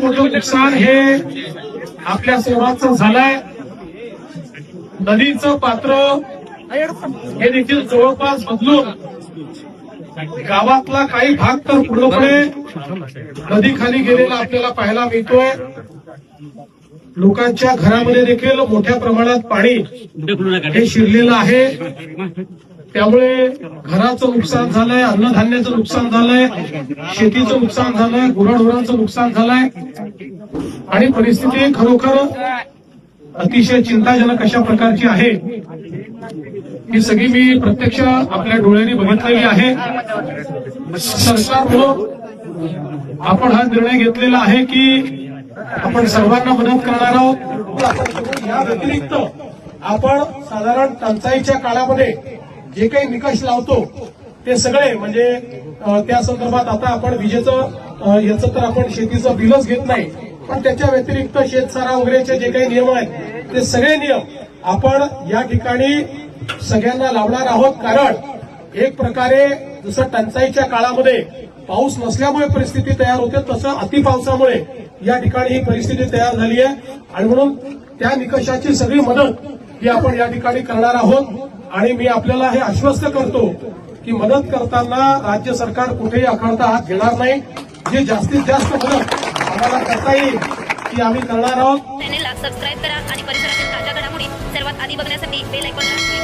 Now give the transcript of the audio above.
मोठं नुकसान हे आपल्या सेवाच झालंय. नदीचं पात्र हे देखील जवळपास बदलून गावातला काही भाग तर पूर्णपणे नदीखाली गेलेला आपल्याला पाहायला मिळतोय. लोकांच्या घरामध्ये देखील मोठ्या प्रमाणात पाणी हे शिरलेलं आहे. त्यामुळे घराचं नुकसान झालंय अन्नधान्याचं नुकसान झालंय शेतीचं नुकसान झालंय गुराढोरांचं नुकसान झालंय. आणि परिस्थिती खरोखर अतिशय चिंताजनक अशा प्रकारची आहे. ही सगळी मी प्रत्यक्ष आपल्या डोळ्यांनी बघितलेली आहे. सरकारनं आपण हा निर्णय घेतलेला आहे की आपण सर्वांना मदत करणार आहोत. या व्यतिरिक्त आपण साधारण टंचाईच्या काळामध्ये जे काही निकष लावतो ते सगळे म्हणजे त्या संदर्भात आता आपण विजेचं याचं तर आपण शेतीचं बिलच घेत नाही पण त्याच्या व्यतिरिक्त शेतसारा वगैरेचे जे काही नियम आहेत ते सगळे नियम आपण या ठिकाणी सगळ्यांना लावणार आहोत. कारण एक प्रकारे जसं टंचाईच्या काळामध्ये पाऊस नसल्यामुळे परिस्थिती तयार होते तसं अतिपावसामुळे या ठिकाणी ही परिस्थिती तयार झाली आहे. आणि म्हणून त्या निकषाची सगळी मदत ही आपण या ठिकाणी करणार आहोत. आणि मी आपल्याला हे आश्वस्त करतो की मदत करताना राज्य सरकार कुठेही अखंडता हात घेणार नाही. जे जास्तीत जास्त मदत आम्हाला करता येईल ती आम्ही करणार आहोत. चॅनेलला सबस्क्राईब करा आणि परिसरातील ताज्या घडामोडी सर्वात आधी बघण्यासाठी बेल ऐकून